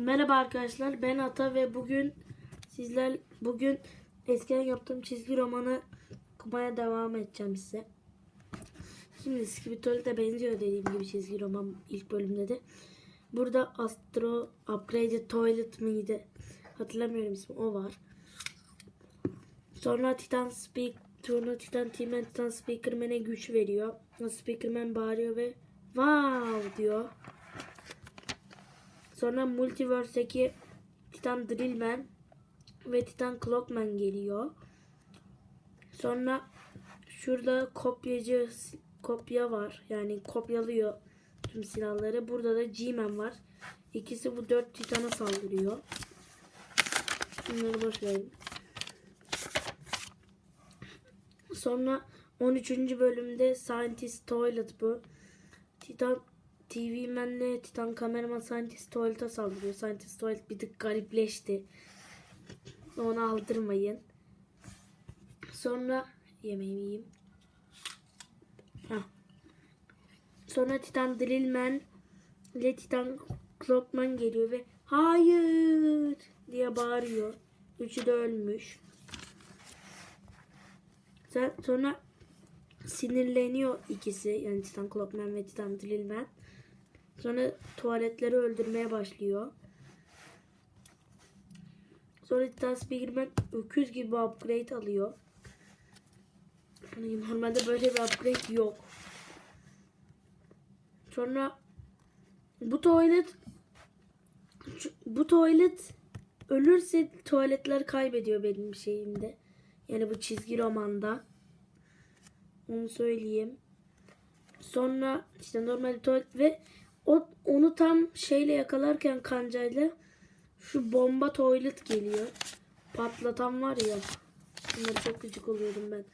Merhaba arkadaşlar ben Ata ve bugün sizler bugün eskiden yaptığım çizgi romanı okumaya devam edeceğim size. Şimdi Skibito'ya benziyor dediğim gibi çizgi roman ilk bölümde de. Burada Astro Upgraded Toilet miydi? Hatırlamıyorum ismi o var. Sonra Titan Speak Sonra Titan Team'e Titan Speakerman'e güç veriyor. Speakerman bağırıyor ve wow diyor. Sonra Multiverse'deki Titan Drillman ve Titan Clockman geliyor. Sonra şurada kopyacı kopya var. Yani kopyalıyor tüm silahları. Burada da G-Man var. İkisi bu dört Titan'a saldırıyor. Bunları boş verin. Sonra 13. bölümde Scientist Toilet bu. Titan TV Man'le Titan kameraman Scientist Toilet'a saldırıyor. Scientist Toilet bir tık garipleşti. Onu aldırmayın. Sonra yemeğimi yiyeyim. Hah. Sonra Titan Drillman ile Titan Clockman geliyor ve hayır diye bağırıyor. Üçü de ölmüş. Sonra sinirleniyor ikisi. Yani Titan Clockman ve Titan Drillman. Sonra tuvaletleri öldürmeye başlıyor. Sonra Speakerman öküz gibi upgrade alıyor. Normalde böyle bir upgrade yok. Sonra bu tuvalet bu tuvalet ölürse tuvaletler kaybediyor benim şeyimde. Yani bu çizgi romanda. Onu söyleyeyim. Sonra işte normal tuvalet ve o, onu tam şeyle yakalarken kancayla şu bomba tuvalet geliyor. Patlatan var ya. Bunları çok gıcık oluyordum ben.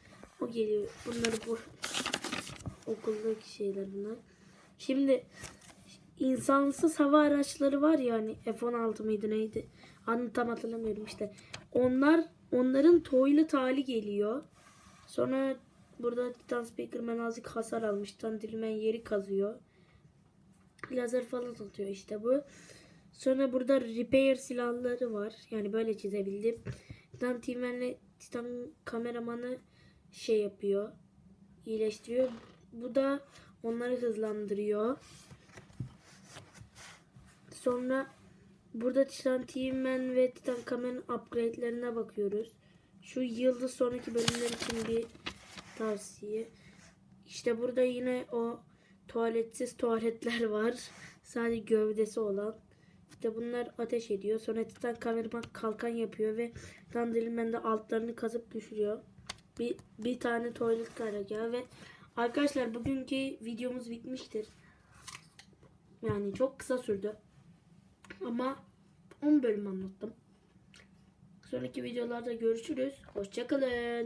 O geliyor. Bunları bu okuldaki şeyler bunlar. Şimdi insansız hava araçları var ya hani F-16 mıydı neydi? Adını tam hatırlamıyorum işte. Onlar onların toilet hali geliyor. Sonra burada Titan Speakerman azıcık hasar almış. Titan Drillman yeri kazıyor. Lazer falan atıyor işte bu. Sonra burada repair silahları var. Yani böyle çizebildim. Titan Teamman'le Titan kameramanı şey yapıyor. iyileştiriyor. Bu da onları hızlandırıyor. Sonra burada Titan Teamman ve Titan Kamen upgrade'lerine bakıyoruz. Şu yıldız sonraki bölümler için bir tavsiye. İşte burada yine o tuvaletsiz tuvaletler var. Sadece gövdesi olan. İşte bunlar ateş ediyor. Sonra Titan kameraman kalkan yapıyor ve Drillman de altlarını kazıp düşürüyor. Bir, bir tane tuvalet karargahı ve arkadaşlar bugünkü videomuz bitmiştir. Yani çok kısa sürdü. Ama 10 bölüm anlattım. Sonraki videolarda görüşürüz. Hoşçakalın.